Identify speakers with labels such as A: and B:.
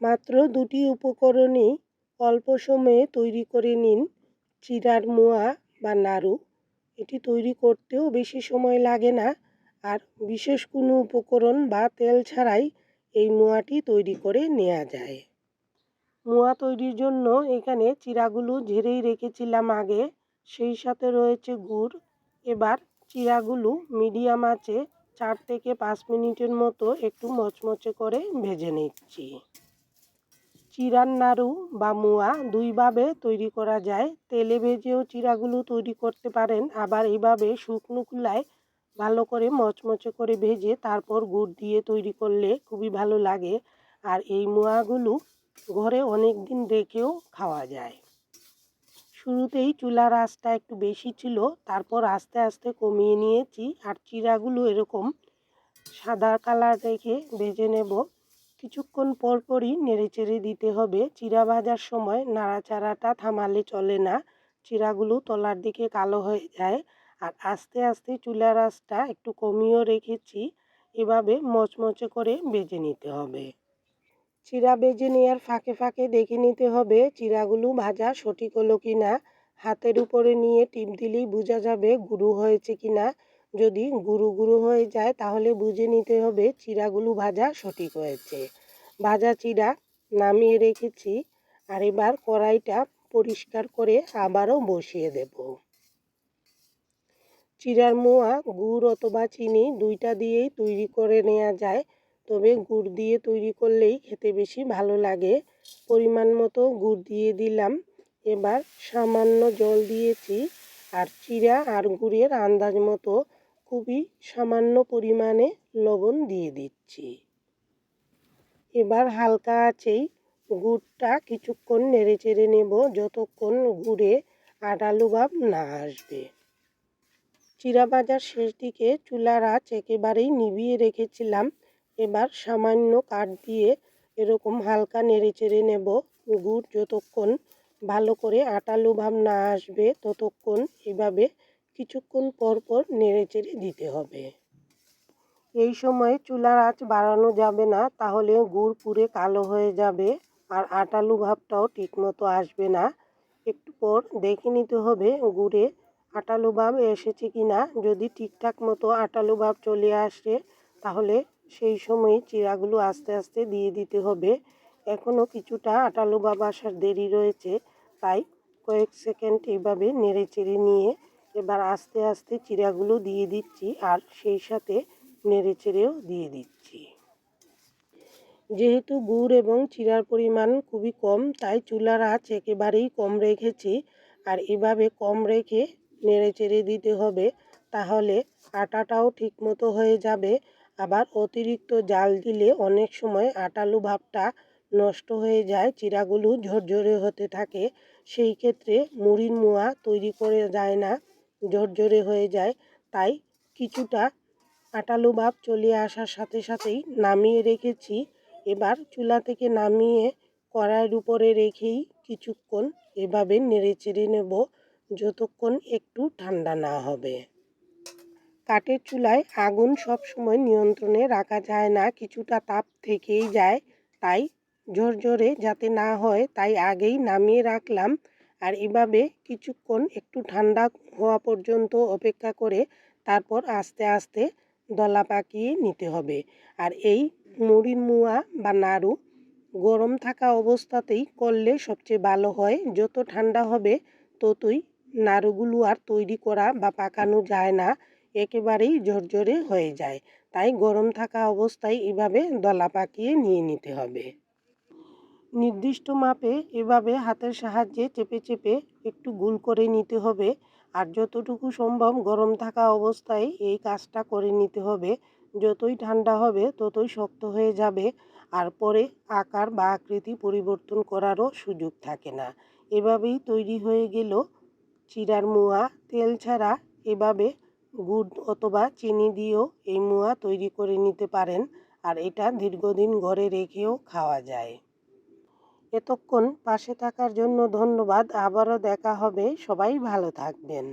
A: মাত্র দুটি উপকরণেই অল্প সময়ে তৈরি করে নিন, চিরার মোয়া বা নাড়ু। এটি তৈরি করতেও বেশি সময় লাগে না, আর বিশেষ কোনো উপকরণ বা তেল ছাড়াই এই মোয়াটি তৈরি করে নেওয়া যায়। মোয়া তৈরির জন্য এখানে চিরাগুলো ঝেড়েই রেখেছিলাম আগে, সেই সাথে রয়েছে গুড়। এবার চিরাগুলো মিডিয়াম আঁচে চার থেকে পাঁচ মিনিটের মতো একটু মচমচে করে ভেজে নিচ্ছি। চিরার নাড়ু বা মোয়া দুইভাবে তৈরি করা যায়। তেলে ভেজেও চিরাগুলো তৈরি করতে পারেন। আবার এইভাবে শুকনো কুলায় ভালো করে মচমচে করে ভেজে তারপর গুড় দিয়ে তৈরি করলে খুবই ভালো লাগে। আর এই মোয়াগুলো ঘরে অনেক দিন রেখেও খাওয়া যায়। শুরুতেই চুলার আঁচটা একটু বেশি ছিল, তারপর আস্তে আস্তে কমিয়ে নিয়েছি। আর চিরাগুলো এরকম সাদা কালার রেখে ভেজে নেব। কিছুক্ষণ পর পরই নেড়ে চেড়ে দিতে হবে। চিরা ভাজার সময় নাড়াচাড়াটা থামালে চলে না। চিরাগুলো তলার দিকে কালো হয়ে যায়। আর আস্তে আস্তে চুলার আঁচটা একটু কমিয়েও রেখেছি। এভাবে মচমচে করে বেজে নিতে হবে। চিরা বেজে নেওয়ার ফাঁকে ফাঁকে দেখে নিতে হবে চিরাগুলো ভাজা সঠিক হলো কি না হাতের উপরে নিয়ে টিপ দিলেই বোঝা যাবে গুঁড়ো হয়েছে কি না যদি গুঁড়ো গুঁড়ো হয়ে যায়, তাহলে বুঝে নিতে হবে চিরাগুলো ভাজা সঠিক হয়েছে। ভাজা চিরা নামিয়ে রেখেছি, আর এবার কড়াইটা পরিষ্কার করে আবারও বসিয়ে দেব। চিরার মোয়া, গুড় অথবা চিনি দুইটা দিয়েই তৈরি করে নেওয়া যায়, তবে গুড় দিয়ে তৈরি করলেই খেতে বেশি ভালো লাগে। পরিমাণ মতো গুড় দিয়ে দিলাম, এবার সামান্য জল দিয়েছি, আর চিরা আর গুড়ের আন্দাজ মতো খুবই সামান্য পরিমাণে লবণ দিয়ে দিচ্ছি। এবার হালকা আছেই গুড়টা কিছুক্ষণ নেড়ে চেড়ে নেব যতক্ষণ গুড়ে আটালু ভাব না আসবে। চিরা ভাজার শেষ দিকে চুলার আঁচ একেবারেই নিভিয়ে রেখেছিলাম। এবার সামান্য কাঠ দিয়ে এরকম হালকা নেড়ে চেড়ে নেব গুড় যতক্ষণ ভালো করে আটালু ভাব না আসবে ততক্ষণ এভাবে কিছুক্ষণ পর পর নেড়ে চেড়ে দিতে হবে। এই সময় চুলার আঁচ বাড়ানো যাবে না, তাহলে গুড় পুড়ে কালো হয়ে যাবে আর আটালু ভাবটাও ঠিকমতো আসবে না। একটু পর দেখে নিতে হবে গুড়ে আটালু ভাব এসেছে কি না যদি ঠিকঠাক মতো আটালু ভাব চলে আসে, তাহলে সেই সময় চিরাগুলো আস্তে আস্তে দিয়ে দিতে হবে। এখনও কিছুটা আটালু ভাব আসার দেরি রয়েছে, তাই কয়েক সেকেন্ড এভাবে নেড়ে চেড়ে নিয়ে এবার আস্তে আস্তে চিরাগুলো দিয়ে দিচ্ছি আর সেই সাথে নেড়ে চেড়েও দিয়ে দিচ্ছি। যেহেতু গুড় এবং চিরার পরিমাণ খুবই কম, তাই চুলার আঁচ একেবারেই কম রেখেছি। আর এভাবে কম রেখে নেড়ে চেড়ে দিতে হবে, তাহলে আটাটাও ঠিকমতো হয়ে যাবে। আবার অতিরিক্ত জাল দিলে অনেক সময় আটালু ভাবটা নষ্ট হয়ে যায়, চিরাগুলো ঝরঝরে হতে থাকে। সেই ক্ষেত্রে মুড়ির মোয়া তৈরি করে যায় না। ঝরঝরে হয়ে যায়, তাই কিছুটা আটালু ভাব চলে আসার সাথে সাথেই নামিয়ে রেখেছি। এবার চুলা থেকে নামিয়ে কড়াইয়ের উপরে রেখেই কিছুক্ষণ এভাবে নেড়ে চেড়ে নেব, যতক্ষণ একটু ঠান্ডা না হবে। কাঠের চুলায় আগুন সব সময় নিয়ন্ত্রণে রাখা যায় না, কিছুটা তাপ থেকেই যায়, তাই ঝরঝরে যাতে না হয়, তাই আগেই নামিয়ে রাখলাম। আর এভাবে কিছুক্ষণ একটু ঠান্ডা হওয়া পর্যন্ত অপেক্ষা করে তারপর আস্তে আস্তে দলা পাকিয়ে নিতে হবে। আর এই মুড়ির মুয়া বা নাড়ু গরম থাকা অবস্থাতেই করলে সবচেয়ে ভালো হয়। যত ঠান্ডা হবে ততই নাড়ুগুলো আর তৈরি করা বা পাকানো যায় না, একেবারেই ঝরঝরে হয়ে যায়। তাই গরম থাকা অবস্থায় এভাবে দলা পাকিয়ে নিয়ে নিতে হবে। নির্দিষ্ট মাপে এভাবে হাতের সাহায্যে চেপে চেপে একটু গুল করে নিতে হবে। আর যতটুকু সম্ভব গরম থাকা অবস্থায় এই কাজটা করে নিতে হবে। যতই ঠান্ডা হবে ততই শক্ত হয়ে যাবে। আর পরে আকার বা আকৃতি পরিবর্তন করারও সুযোগ থাকে না। এভাবেই তৈরি হয়ে গেল চিরার মোয়া। তেল ছাড়া এভাবে গুড় অথবা চিনি দিয়েও এই মোয়া তৈরি করে নিতে পারেন। আর এটা দীর্ঘদিন ঘরে রেখেও খাওয়া যায়। এতক্ষণ পাশে থাকার জন্য ধন্যবাদ। আবারও দেখা হবে। সবাই ভালো থাকবেন।